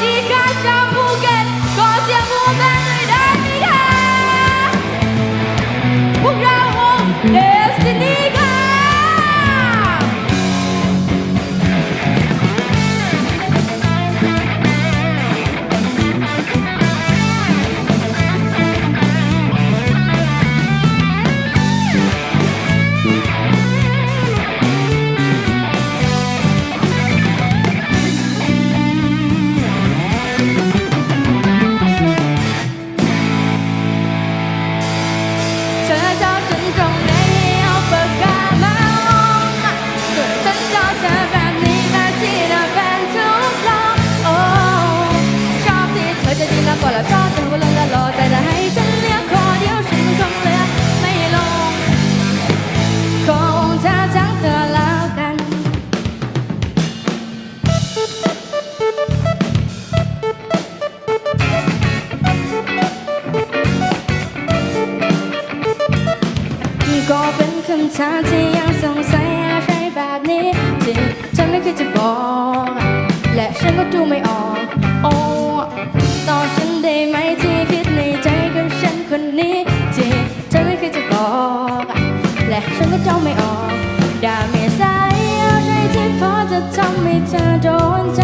diga ก็เป็นคำถามที่ยังสงสัยอะไรแบบนี้ที่ฉันไม่คิดจะบอก และฉันก็ดูไม่ออก โอ้ตอบฉันได้ไหมที่คิดในใจกับฉันคนนี้ที่ฉันไม่คิดจะบอก และฉันก็จ้องไม่ออกด่าไม่ใสอะไรที่พอจะทำให้เธอโดนใจ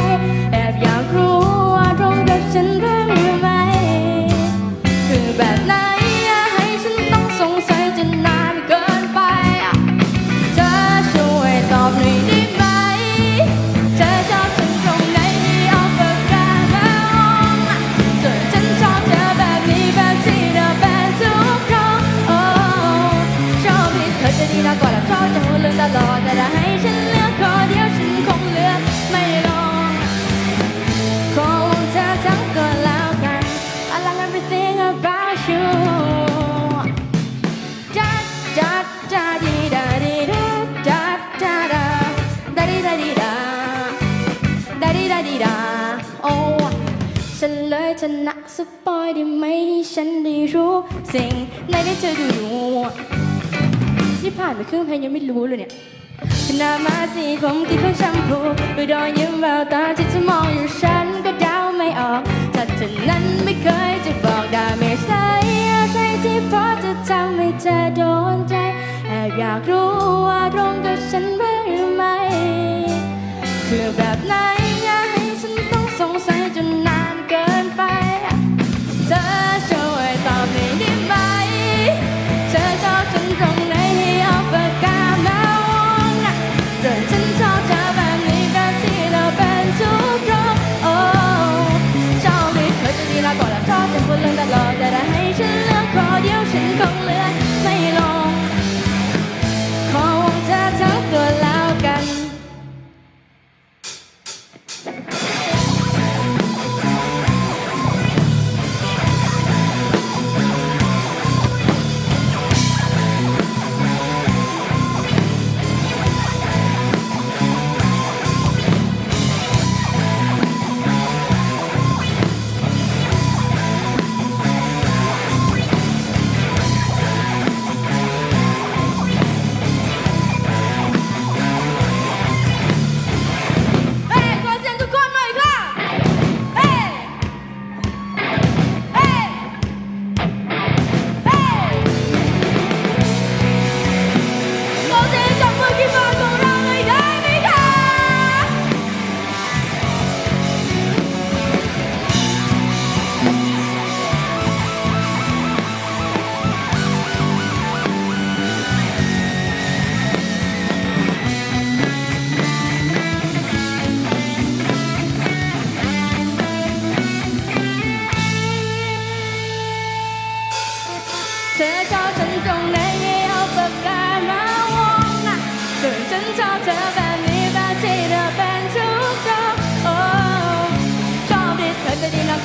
อยได้ไหมให้ฉันได้รู้ สิ่งในได้เจออยู่ที่ผ่านไปครึ่งเพลงยังไม่รู้เลยเนี่ยหน้ามาสีผมที่เขาช้ำพูด้วอยยิ้มแววตาที่จะมองอยู่ฉันก็เดาไม่ออกถ้าเธอนั้นไม่เคยจะบอกดาไม่ไหนอะไรที่พอจะทำให้เธอโดนใจแอบอยากรู้ว่าตรงกับฉันหรือไม่คือแบบนั้น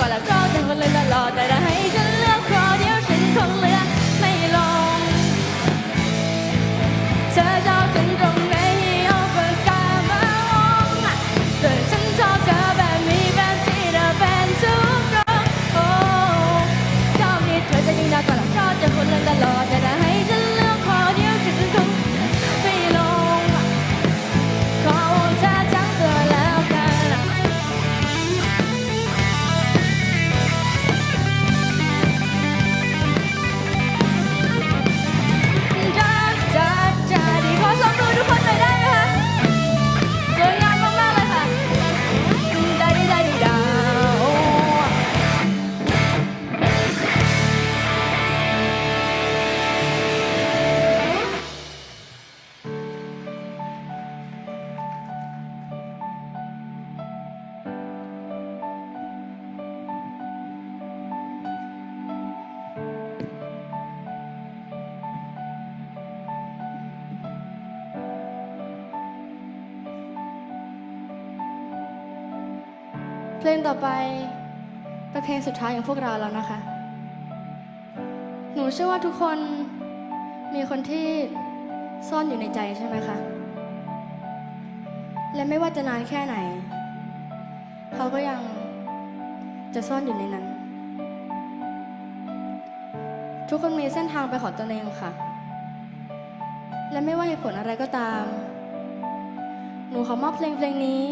but da da da da เพลงต่อไปเป็นเพลงสุดท้ายของพวกเราแล้วนะคะ หนูเชื่อว่าทุกคนมีคนที่ซ่อนอยู่ในใจใช่ไหมคะ และไม่ว่าจะนานแค่ไหน เขาก็ยังจะซ่อนอยู่ในนั้น ทุกคนมีเส้นทางไปของตนเองค่ะ และไม่ว่าเหตุผลอะไรก็ตาม หนูขอมอบเพลงเพลงนี้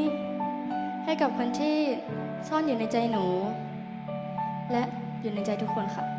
ให้กับคนที่ ซ่อนอยู่ในใจหนู และอยู่ในใจทุกคนค่ะ